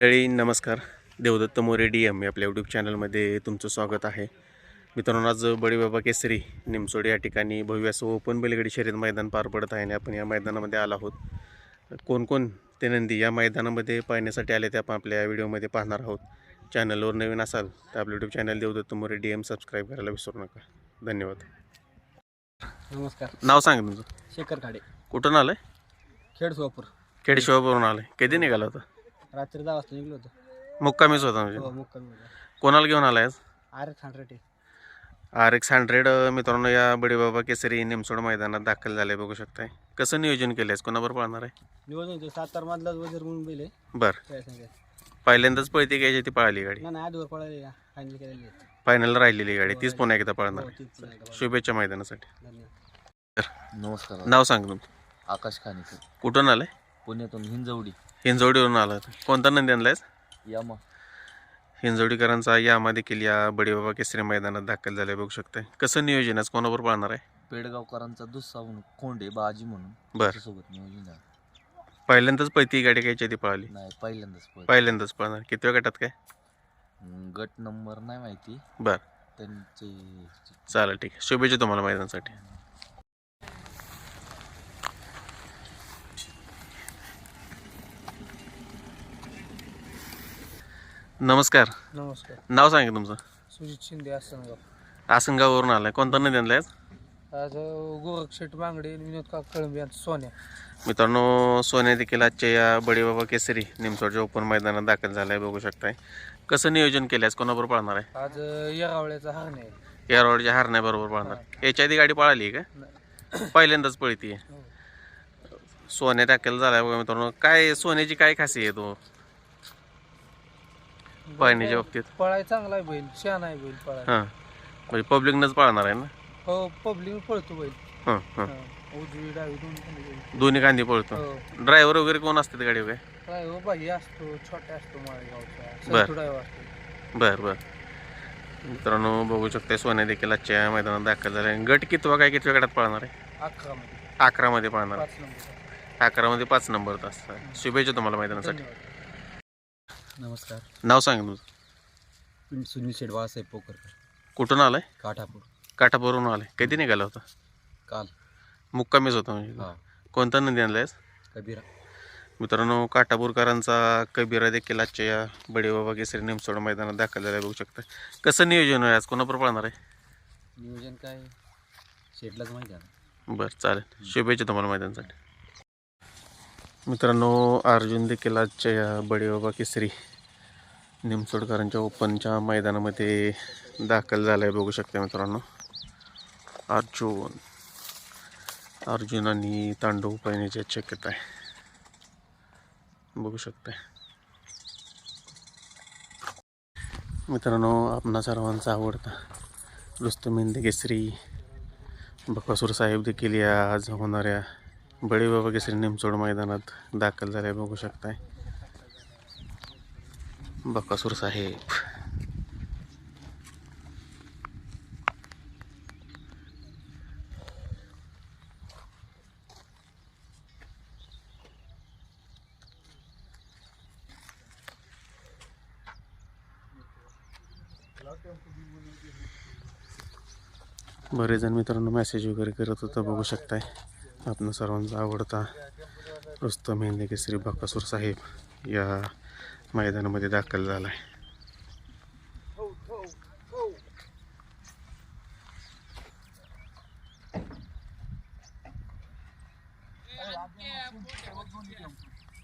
मंडळी नमस्कार. Devdatta More D M आपल्या यूट्यूब चॅनलमध्ये तुमचं स्वागत आहे. मित्रांनो आज बळीबाबा केसरी निमसोड या ठिकाणी भव्य असं ओपन बैलगाडी शर्यत मैदान पार पडत आहे आणि आपण या मैदानामध्ये आलो आहोत. कोण ते नंदी या मैदानामध्ये पाहण्यासाठी आले ते आपण आपल्या व्हिडिओमध्ये पाहणार आहोत. चॅनलवर नवीन असाल तर आपलं YouTube channel Devdatta More D M subscribe करायला विसरू नका. धन्यवाद. नमस्कार. नाव सांगा तुमचं. शेखर खाडे. कुठून आलं आहे खेड सोलापूर खेडशिवावरून आलं आहे कधी निघाला होता? रात्री दहा वाजता निघलो होतो. मुक्कामीच होता हो म्हणजे मुक्कामी कोणाला घेऊन आला आज? R X hundred R X hundred मित्रांनो या बडीबाबा केसरी निमसोड मैदानात दाखल झाले बघू शकताय. कसं नियोजन केलं आहेस कोणाबरोबर पाळणार आहे? निवडून ते सातार मधलाच वजीर म्हणून बैल बरं. काय सांगायचं पहिल्यांदाच पळती घ्यायची ती पळाली गाडी? नाही नाही आधीवर पळाले का फायनल केलेली राहिलेली गाडी. तीच पुन्हा एकदा पळणार. हो आहे. तीच पुन्हा एकदा पळाली. शुभेच्छा मैदानासाठी. धन्यवाद. नमस्कार. नाव सांग तुमचं. आकाश खानेकर. कुठून आलंय? पुण्यातून हिंजवडी. हिंजवडीवरून आला. कोणता नंदी आणलायस? यामा. हिंजवडीकरांचा यामा देखील या बडीबाबा केसरी मैदानात दाखल झाले बघू शकताय. कसं नियोजन आहे? कोणाबरोबर पाळणार आहे? पेडगावकरांचा दुस्सा म्हणून खोंडे बाजी म्हणून बरं. सोबत नियोजन पहिल्यांदाच पळती गाडी घ्यायची ती पळाली. नाही पहिल्यांदाच पळत. पहिल्यांदाच पळणार. कितव्या गटात काय? हम्म, गट नंबर नाही माहिती. बरं. त्यांचे चालेल ठीक आहे. शुभेच्छा तुम्हाला मैदानासाठी. नमस्कार. नमस्कार. नाव सांगा तुमचं. सुजित शिंदे आसनगाव. आसनगाववरून आलाय. कोणता नदी आणलाय आज? शेठ बांगडे आणि विनोद का कळंबे यांचा सोन्या. मित्रांनो सोन्या देखील आजच्या या बडीबाबा केसरी निमसोडच्या ओपन मैदानात दाखल झालाय बघू शकताय. कसं नियोजन केलंय आज? कोणाबरोबर पाळणार आहे? आज येरावळ्याचा हारणे आहे. या रोडच्या हारण्याबरोबर पाळणार. याच्या आधी गाडी पळाली आहे का पहिल्यांदाच पळती हो. सोन्या दाखल झालाय बघा मित्रांनो. काय सोन्याची काय खासियत आहे तो पळण्याच्या बाबतीत? पळाय चांगला आहे बैल शान आहे बैल पळाय हां. म्हणजे पब्लिकनंच पाळणार आहे ना? हो पब्लिक पळतो बैल. हां हां. हा. उजवी डावी दोन बैल. दोन्ही कांदी पळतो. हो. ड्रायव्हर वगैरे कोण असतात गाडीवर काय काय हो बाई असतो छोटा असतो माळेगावचा. बर. असतो. बरं बरं. मित्रांनो बघू शकता सोन्या देखील आजच्या मैदानात दाखल झाला आहे गट कितवा काय कितव्या गटात पाळणार आहे? अकरा मध्ये. अकरामध्ये पाळणार आहे. पाच नंबर. अकरामध्ये पाच नंबर तास. शुभेच्छा तुम्हाला मैदानासाठी. धन्यवाद. नमस्कार. नाव सांग तुझं सुनील शेठ बाळासाहेब पोकरकर कुठून आलाय? काठापूर. काठापूरहून आलाय. कधी निघाला होता? काल. मुक्कामीच होता म्हणजे. हा. कोणता नदी आणलायस कबीरा. मित्रांनो काटापूरकरांचा कबीरा देखील आजच्या या बडीबाबा केसरी निमसोड मैदानात दाखल झाला बघू शकता. कसं नियोजन आहे? आज कोणाबरोबर पाळणार आहे? नियोजन काय? शेठलाच माहिती आहे बरं चालेल. शुभेच्छा तुम्हाला मैदानासाठी. मित्रांनो अर्जुन देखील आजच्या या बडीबाबा केसरी निमसोडकरांच्या ओपनच्या मैदानामध्ये दाखल झाला आहे बघू शकता मित्रांनो. अर्जुन. अर्जुन आणि तांडव पाहण्याची शक्यता आहे. बघू शकताय. मित्रांनो आपणा सर्वांचा आवडता रुस्तमिंद केसरी बकासूर साहेब देखील या आज होणाऱ्या बळी बाबा केसरी निमचोड मैदानात दाखल झाले बघू शकताय. बकासूर साहेब. बरेच जण मित्रांनो मेसेज वगैरे करत होता बघू शकताय. आपण सर्वांचा आवडता रुस्तम हिंद श्री बकासूर साहेब या मैदानामध्ये दाखल झाला आहे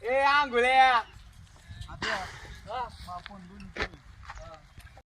ए आंघोळ्या.